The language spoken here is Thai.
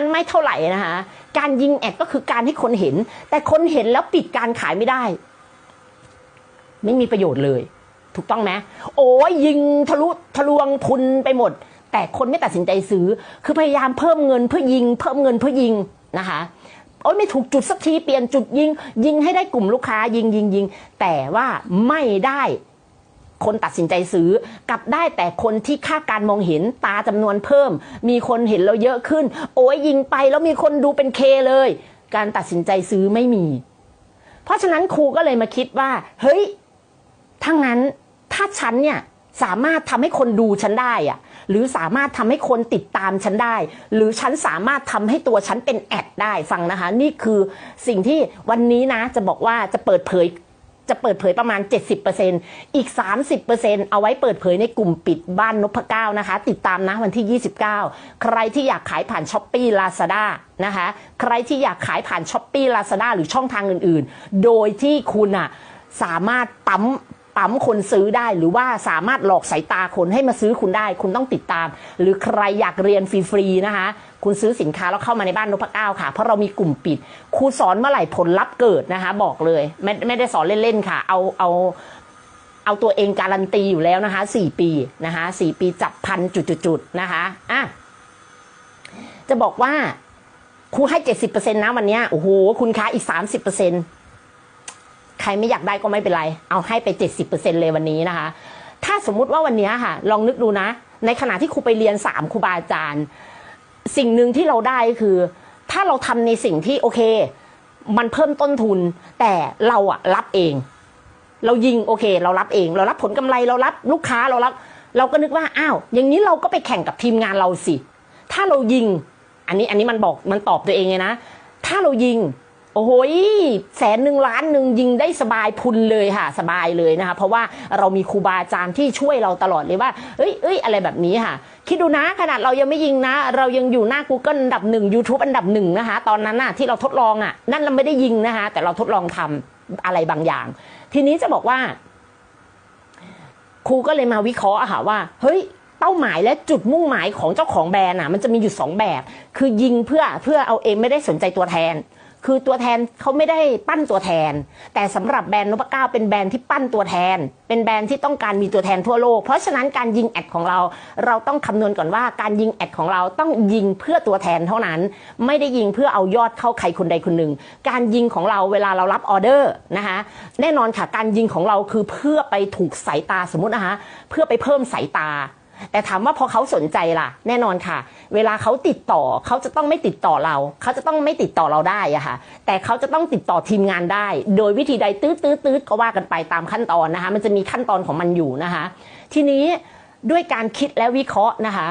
ันไม่เท่าไหร่นะคะ การยิงแอดก็คือการให้คนเห็น แต่คนเห็นแล้วปิดการขายไม่ได้ ไม่มีประโยชน์เลย ถูกต้องไหมโอ้ยยิงทะลุทะลวงพุนไปหมด แต่คนไม่ตัดสินใจซื้อ คือพยายามเพิ่มเงินเพื่อยิง เพิ่มเงินเพื่อยิงนะคะโอ้ยไม่ถูกจุดสักทีเปลี่ยนจุดยิง ยิงให้ได้กลุ่มลูกค้ายิงยิงยิงแต่ว่าไม่ได้ คนตัดสินใจซื้อ กลับได้แต่คนที่ค่าการมองเห็นตาจำนวนเพิ่ม มีคนเห็นเราเยอะขึ้น โอ้ยยิงไปแล้วมีคนดูเป็นเคเลย การตัดสินใจซื้อไม่มี เพราะฉะนั้นครูก็เลยมาคิดว่า เฮ้ยถ้างั้นถ้าฉันเนี่ยสามารถทำให้คนดูฉันได้อะหรือสามารถทำให้คนติดตามฉันได้ หรือฉันสามารถทำให้ตัวฉันเป็นแอดได้ฟังนะคะ นี่คือสิ่งที่วันนี้นะจะบอกว่าจะเปิดเผย จะเปิดเผยประมาณ 70%อีก 30%เอาไว้เปิดเผยในกลุ่มปิดบ้านนพเก้านะคะ ติดตามนะวันที่ 29 ใครที่อยากขายผ่านช้อปปี้ลาซาด้านะคะ ใครที่อยากขายผ่านช้อปปี้ลาซาด้าหรือช่องทางอื่นๆ โดยที่คุณอะสามารถปั๊ม ปั๊มคนซื้อได้ หรือว่าสามารถหลอกสายตาคนให้มาซื้อคุณได้ คุณต้องติดตาม หรือใครอยากเรียนฟรีๆนะคะ คุณซื้อสินค้าแล้วเข้ามาในบ้านนพเก้าค่ะ เพราะเรามีกลุ่มปิดครูสอนเมื่อไหร่ผลลัพธ์เกิดนะคะ บอกเลยไม่ไม่ได้สอนเล่นๆค่ะ เอาเอาเอาตัวเองการันตีอยู่แล้วนะคะสี่ปีนะคะสี่ปีจับพันจุดๆนะคะอะจะบอกว่าครูให้เจ็ดสิบเปอร์เซ็นต์นะวันเนี้ยโอ้โหคุณค้าอีกสามสิบเปอร์เซ็นใค รไม่อยากได้ก็ไม่เป็นไร เอาให้ไปเจ็ดสิบเปอร์เซ็นเลยวันนี้นะคะ ถ้าสมมุติว่าวันนี้ค่ะ ลองนึกดูนะ ในขณะที่ครูไปเรียนสามครูบาอาจารย์ สิ่งหนึ่งที่เราได้คือ ถ้าเราทำในสิ่งที่โอเค มันเพิ่มต้นทุน แต่เราอะรับเอง เรายิงโอเค เรารับเอง เรารับผลกำไรเรารับลูกค้าเรารับเราก็นึกว่าอ้าวอย่างนี้เราก็ไปแข่งกับทีมงานเราสิ ถ้าเรายิง อันนี้อันนี้มันบอกมันตอบตัวเองเลยนะ ถ้าเรายิง โอ้โหยแสนหนึ่งล้านหนึ่งยิงได้สบายพุนเลยค่ะ สบายเลยนะคะ เพราะว่าเรามีครูบาอาจารย์ที่ช่วยเราตลอดเลยว่าเอ้ยเอ้ยอะไรแบบนี้ค่ะ คิดดูนะขนาดเรายังไม่ยิงนะ เรายังอยู่หน้า Google อันดับหนึ่ง YouTube อันดับหนึ่งนะคะ ตอนนั้นน่ะที่เราทดลองอะ นั่นเราไม่ได้ยิงนะคะ แต่เราทดลองทำอะไรบางอย่าง ทีนี้จะบอกว่า ครูก็เลยมาวิเคราะห์ค่ะว่า เฮ้ยเป้าหมายและจุดมุ่งหมายของเจ้าของแบรนด์อะ มันจะมีอยู่สองแบบ คือยิงเพื่อเพื่อเอาเองไม่ได้สนใจตัวแทน คือตัวแทนเขาไม่ได้ปั้นตัวแทน แต่สำหรับแบรนด์นพเก้าเป็นแบรนด์ที่ปั้นตัวแทน เป็นแบรนด์ที่ต้องการมีตัวแทนทั่วโลก เพราะฉะนั้นการยิงแอดของเรา เราต้องคำนวณก่อนว่าการยิงแอดของเราต้องยิงเพื่อตัวแทนเท่านั้น ไม่ได้ยิงเพื่อเอายอดเข้าใครคนใดคนหนึ่ง การยิงของเราเวลาเรารับออเดอร์นะคะแน่นอนค่ะการยิงของเราคือเพื่อไปถูกสายตาสมมตินะคะเพื่อไปเพิ่มสายตา แต่ถามว่าพอเขาสนใจล่ะ แน่นอนค่ะ เวลาเขาติดต่อเขาจะต้องไม่ติดต่อเรา เขาจะต้องไม่ติดต่อเราได้อะค่ะ แต่เขาจะต้องติดต่อทีมงานได้ โดยวิธีใดตืดตืดตืดก็ว่ากันไปตามขั้นตอนนะคะ มันจะมีขั้นตอนของมันอยู่นะคะ ทีนี้ด้วยการคิดและวิเคราะห์นะคะ